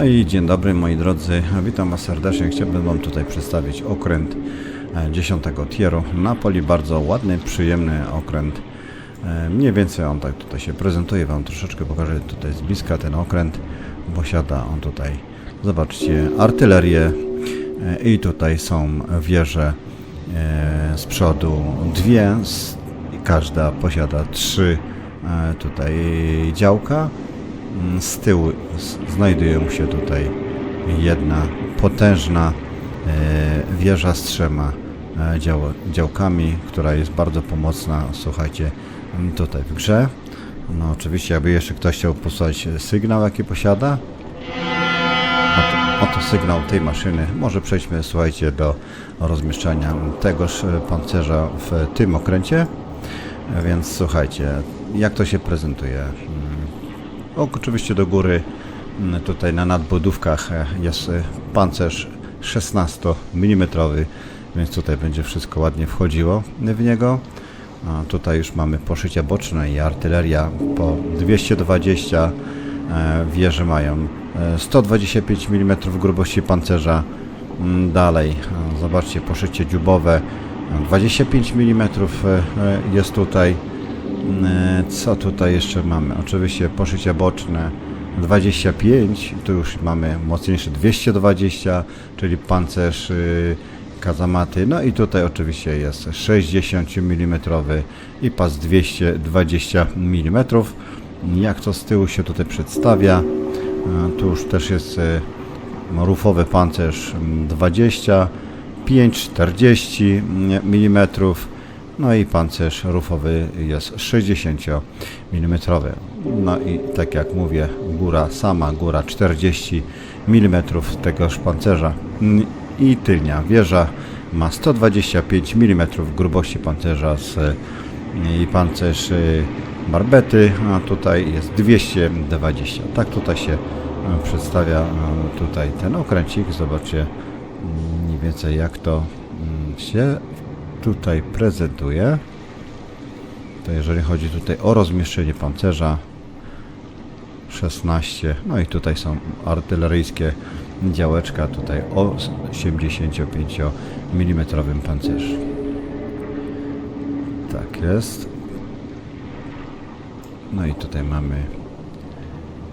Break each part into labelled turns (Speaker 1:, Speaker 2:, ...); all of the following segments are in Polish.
Speaker 1: No i dzień dobry moi drodzy, witam Was serdecznie. Chciałbym Wam tutaj przedstawić okręt e, 10 tieru Napoli. Bardzo ładny, przyjemny okręt. E, Mniej więcej on tak tutaj się prezentuje. Wam troszeczkę pokażę tutaj z bliska ten okręt. Posiada on tutaj, zobaczcie, artylerię e, i tutaj są wieże e, z przodu dwie. Każda posiada trzy e, tutaj działka. Mm, Z tyłu znajduje się tutaj jedna potężna e, wieża z trzema e, dział, działkami, która jest bardzo pomocna, słuchajcie, mm, tutaj w grze. No oczywiście, jakby jeszcze ktoś chciał posłać sygnał, jaki posiada, Oto, oto sygnał tej maszyny. Może przejdźmy, słuchajcie, do rozmieszczania tegoż pancerza w tym okręcie. Więc słuchajcie, jak to się prezentuje. Oczywiście do góry mm, tutaj na nadbudówkach e, jest e, pancerz 16 mm, więc tutaj będzie wszystko ładnie wchodziło w niego. A tutaj już mamy poszycia boczne i artyleria po 220 e, wieże mają e, 125 mm grubości pancerza. Mm, Dalej, zobaczcie, poszycie dziubowe e, 25 mm jest tutaj. E, Co tutaj jeszcze mamy? Oczywiście poszycia boczne 25, tu już mamy mocniejsze 220, czyli pancerz y, kazamaty. No i tutaj oczywiście jest 60 mm i pas 220 mm. Jak to z tyłu się tutaj przedstawia? E, Tu już też jest e, rufowy pancerz mm, 20, 5, 40 mm. No i pancerz rufowy jest 60 mm. No i tak jak mówię, góra sama, góra 40 mm tegoż pancerza. I tylnia wieża ma 125 mm grubości pancerza z, i pancerz y, barbety, a tutaj jest 220. Tak tutaj się e, przedstawia tutaj ten okręcik. Zobaczcie mm, mniej więcej jak to mm, się tutaj prezentuje. To jeżeli chodzi tutaj o rozmieszczenie pancerza 16, no i tutaj są artyleryjskie działeczka tutaj o 85 mm pancerzu. Tak jest. No i tutaj mamy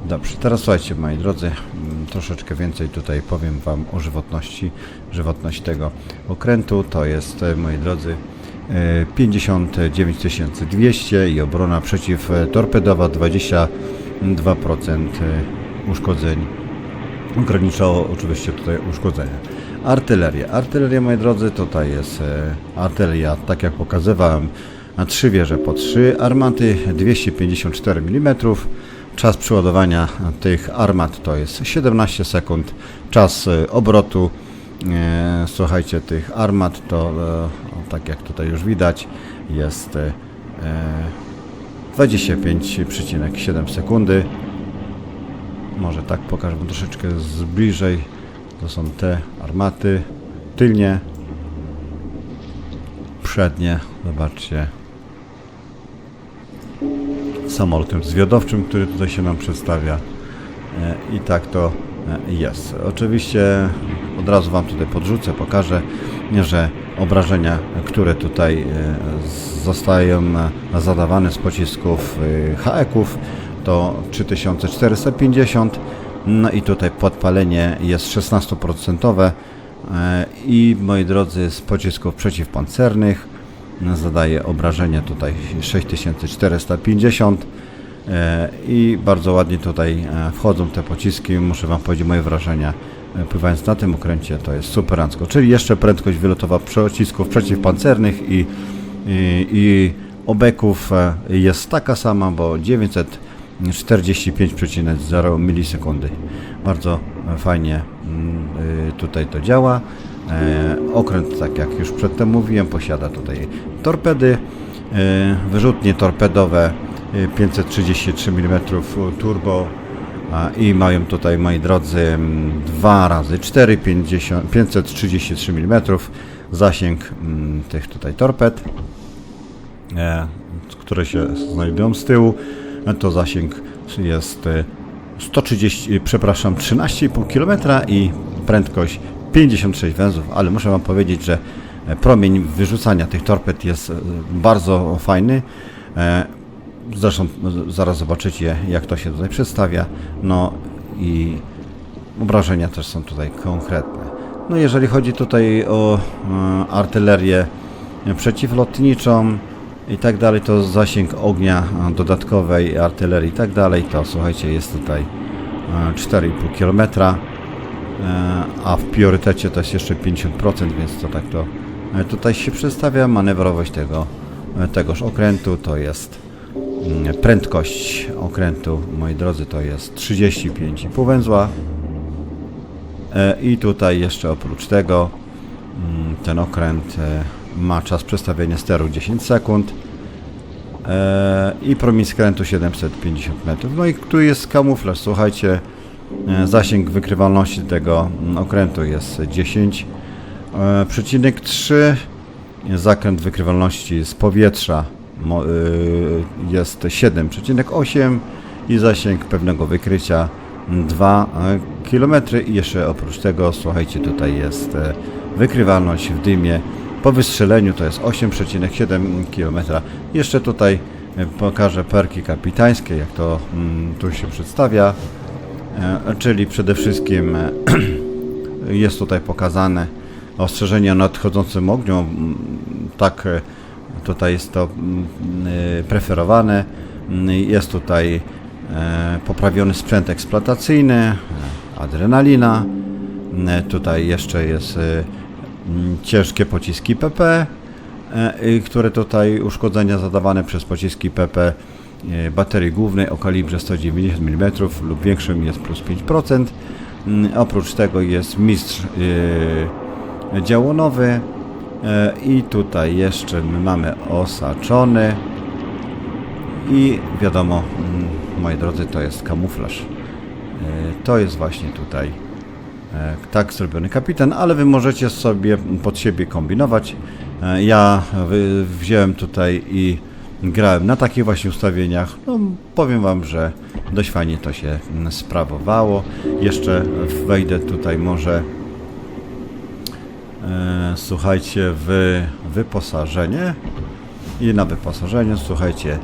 Speaker 1: Dobrze, teraz słuchajcie moi drodzy, mm, troszeczkę więcej tutaj powiem Wam o żywotności. Żywotność tego okrętu to jest, e, moi drodzy, e, 59 200 i obrona przeciwtorpedowa 22% e, uszkodzeń. Ograniczało oczywiście tutaj uszkodzenia. Artyleria. Artyleria, moi drodzy, tutaj jest e, artyleria, tak jak pokazywałem, na trzy wieże po trzy armaty, 254 mm. Czas przeładowania tych armat to jest 17 sekund. Czas e, obrotu, e, słuchajcie, tych armat to, e, tak jak tutaj już widać, jest e, e, 25,7 sekundy. Może tak pokażę troszeczkę z bliżej. To są te armaty. Tylnie. Przednie. Zobaczcie. Samolotem zwiadowczym, który tutaj się nam przedstawia. E, I tak to e, jest. Oczywiście od razu Wam tutaj podrzucę, pokażę, że obrażenia, które tutaj e, zostają zadawane z pocisków HE-ków to 3450 no i tutaj podpalenie jest 16% e, i moi drodzy z pocisków przeciwpancernych zadaje obrażenia tutaj 6450 e, i bardzo ładnie tutaj e, wchodzą te pociski, muszę Wam powiedzieć moje wrażenia e, pływając na tym okręcie, to jest superancko, czyli jeszcze prędkość wylotowa pocisków przeciwpancernych i, i, i obeków jest taka sama, bo 945,0 milisekundy. Bardzo fajnie mm, y, tutaj to działa. E, Okręt, tak jak już przedtem mówiłem, posiada tutaj torpedy, e, wyrzutnie torpedowe e, 533 mm turbo i mają tutaj, moi drodzy, mm, 2 razy 4, 50, 533 mm zasięg tych tutaj torped e, które się znajdują z tyłu, e, to zasięg jest e, 130, przepraszam, 13,5 km i prędkość 56 węzłów, ale muszę Wam powiedzieć, że e, promień wyrzucania tych torped jest e, bardzo fajny. E, Zresztą no, zaraz zobaczycie, jak to się tutaj przedstawia. No i obrażenia też są tutaj konkretne. No jeżeli chodzi tutaj o artylerię przeciwlotniczą i tak dalej, to zasięg ognia dodatkowej artylerii i tak dalej, to słuchajcie, jest tutaj e, 4,5 km, e, a w priorytecie to jest jeszcze 50%, więc to tak to e, tutaj się przedstawia. Manewrowość tego, e, tegoż okrętu to jest mm, prędkość okrętu, moi drodzy, to jest 35,5 węzła. E, I tutaj jeszcze oprócz tego mm, ten okręt e, ma czas przestawienia steru 10 sekund e, i promień skrętu 750 metrów. No i tu jest kamuflaż, słuchajcie, e, zasięg wykrywalności tego mm, okrętu jest 10,3 zakręt wykrywalności z powietrza y, jest 7,8 i zasięg pewnego wykrycia 2 km i jeszcze oprócz tego słuchajcie tutaj jest e, wykrywalność w dymie. Po wystrzeleniu to jest 8,7 km jeszcze tutaj e, pokażę perki kapitańskie jak to mm, tu się przedstawia. E, czyli przede wszystkim e, jest tutaj pokazane ostrzeżenie o nadchodzącym ogniu. Mm, Tak e, tutaj jest to mm, e, preferowane. Mm, Jest tutaj e, poprawiony sprzęt eksploatacyjny, e, adrenalina. E, Tutaj jeszcze jest e, ciężkie pociski PP, e, które tutaj uszkodzenia zadawane przez pociski PP e, baterii głównej o kalibrze 190 mm lub większym jest plus 5%. Mm, Oprócz tego jest mistrz e, działonowy e, i tutaj jeszcze my mamy osaczony i wiadomo, mm, moi drodzy, to jest kamuflaż. E, To jest właśnie tutaj e, tak zrobiony kapitan, ale wy możecie sobie pod siebie kombinować. E, Ja wziąłem tutaj i grałem na takich właśnie ustawieniach. No, powiem wam, że dość fajnie to się mm, sprawowało. Jeszcze wejdę tutaj może e, słuchajcie w wyposażenie i na wyposażeniu słuchajcie e,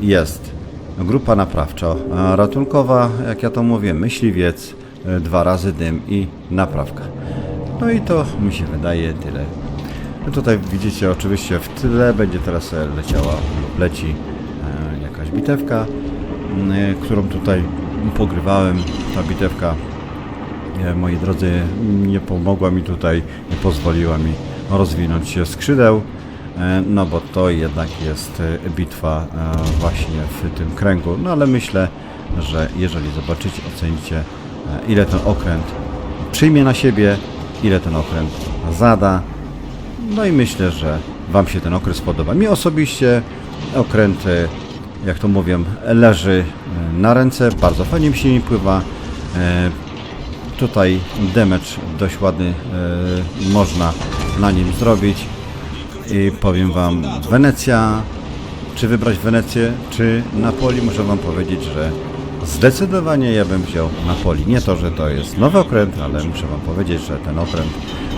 Speaker 1: jest grupa naprawcza e, ratunkowa, jak ja to mówię, myśliwiec, e, dwa razy dym i naprawka. No i to mi się wydaje tyle. No Tutaj widzicie oczywiście w tyle będzie teraz e, leciała lub leci e, jakaś bitewka, e, którą tutaj pogrywałem. Ta bitewka moi drodzy, nie pomogła mi tutaj, nie pozwoliła mi rozwinąć się skrzydeł, no bo to jednak jest bitwa właśnie w tym kręgu. No ale myślę, że jeżeli zobaczycie, ocenicie, ile ten okręt przyjmie na siebie, ile ten okręt zada, no i myślę, że Wam się ten okres podoba. Mi osobiście okręt, e, jak to mówię, leży e, na ręce, bardzo fajnie mi się nim pływa. E, Tutaj damage dość ładny e, można na nim zrobić. I powiem Wam, Wenecja, czy wybrać Wenecję, czy Napoli, muszę Wam powiedzieć, że zdecydowanie ja bym wziął Napoli. Nie to, że to jest nowy okręt, ale muszę Wam powiedzieć, że ten okręt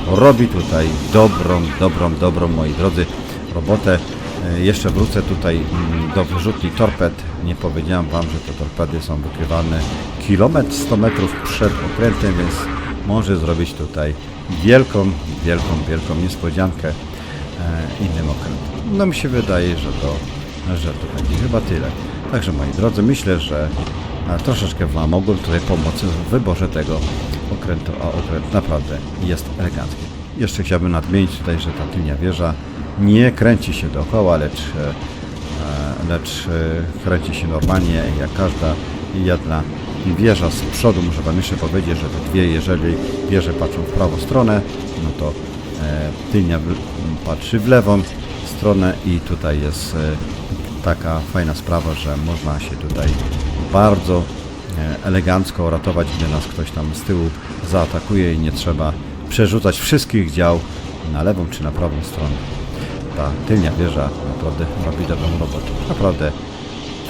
Speaker 1: robi tutaj dobrą, dobrą, dobrą, moi drodzy, robotę. E, Jeszcze wrócę tutaj mm, do wyrzutni torped. Nie powiedziałem Wam, że te torpedy są wykrywane kilometr 100 metrów przed okrętem, więc może zrobić tutaj wielką, wielką, wielką niespodziankę e, innym okrętom. No mi się wydaje, że to, że to będzie chyba tyle. Także moi drodzy, myślę, że troszeczkę Wam mogłem tutaj pomóc w wyborze tego okrętu, a okręt naprawdę jest elegancki. Jeszcze chciałbym nadmienić tutaj, że ta tylnia wieża nie kręci się dookoła, lecz, e, e, lecz e, kręci się normalnie jak każda jedna wieża z przodu. Muszę Wam jeszcze powiedzieć, że te dwie, jeżeli wieże patrzą w prawą stronę, no to tylnia patrzy w lewą stronę i tutaj jest taka fajna sprawa, że można się tutaj bardzo e, elegancko ratować, gdy nas ktoś tam z tyłu zaatakuje i nie trzeba przerzucać wszystkich dział na lewą czy na prawą stronę. Ta tylnia wieża naprawdę robi dobrą robotę. Naprawdę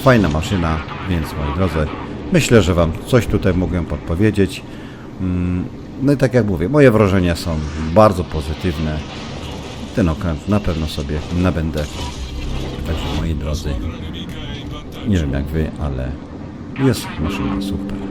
Speaker 1: fajna maszyna, więc moi drodzy, myślę, że Wam coś tutaj mogłem podpowiedzieć. Mm, no i tak jak mówię, moje wrażenia są bardzo pozytywne. Ten okręt na pewno sobie nabędę. Także moi drodzy, nie wiem jak Wy, ale
Speaker 2: Вес
Speaker 3: машины сухой.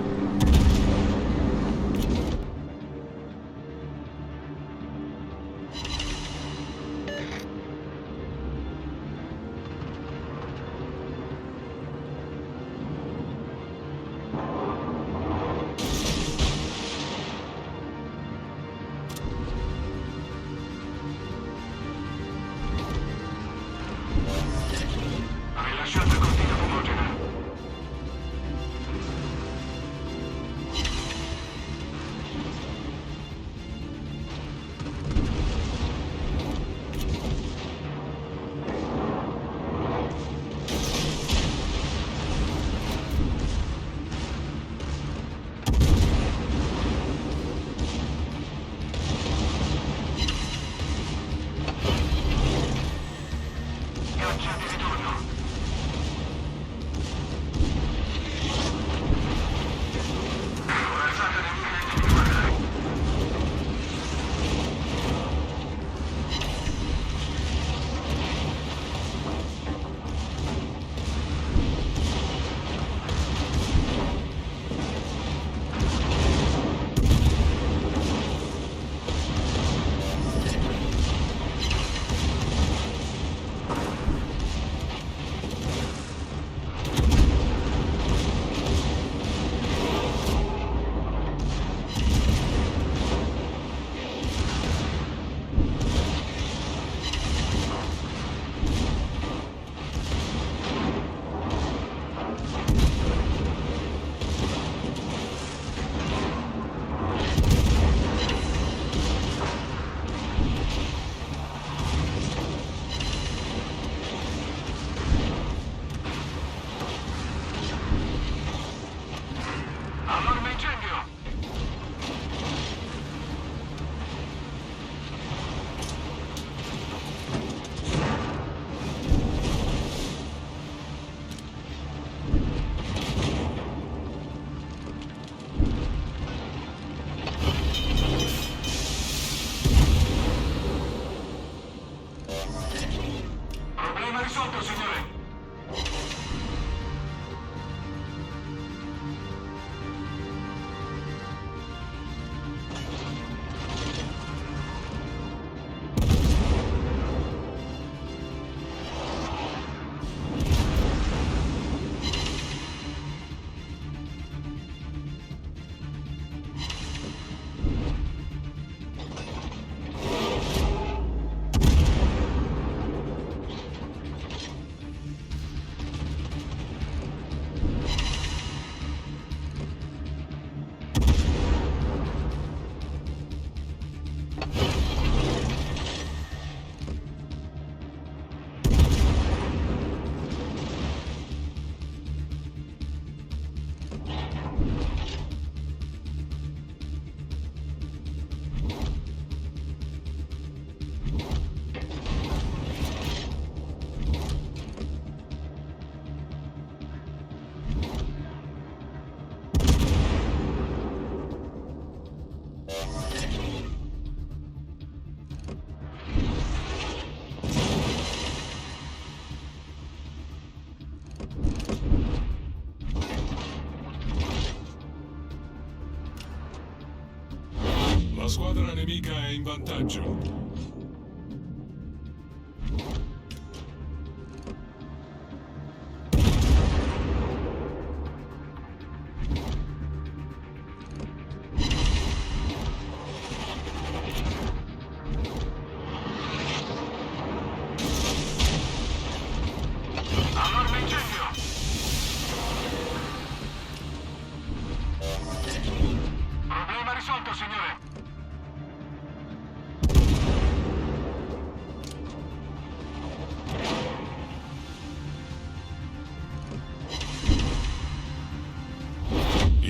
Speaker 3: America è vantaggio.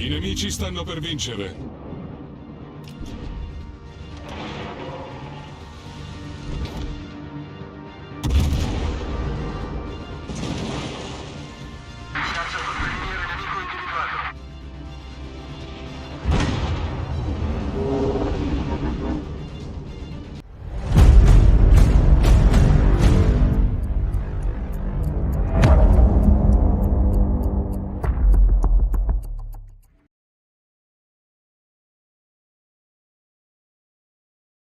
Speaker 3: I nemici stanno per vincere.